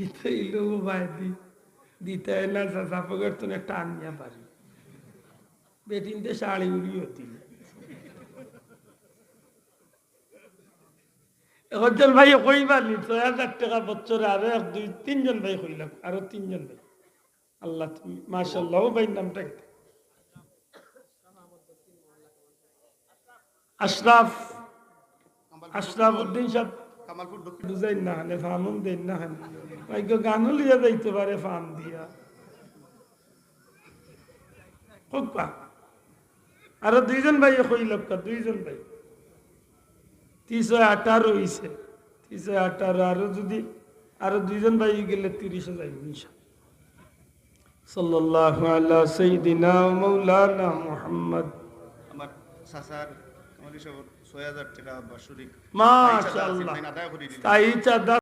হিতইলো ভাই দি দিতে না চাচা পকেট তো একটা আনিয়া পারি। বেটিনতে শাড়ি উড়ি হতি। একজন ভাই কইবার নি ছয় হাজার টাকা বছরে আরও এক দুই তিনজন ভাই কইলাম আরও তিনজন ভাই আল্লাহ তুমি ভাই নামটা? আশরাফ আশরাফ উদ্দিন সাহেব। কামালপুর বুঝাই না হানে ফানুন দেন না হানে। ভাগ্য গানও লিয়া যাইতে পারে ফান দিয়া। আরও দুইজন ভাই কই লোক দুইজন ভাই। তিনশো আঠারো হইছে। তিনশো আঠারো আরও যদি আরও দুইজন ভাই গেলে তিরিশে যাইব ইনশা সাল্লাল্লাহু আলা সাইয়্যিদিনা মাওলানা মুহাম্মদ। আমার টাকা মাশাআল্লাহ। তাই চাঁদা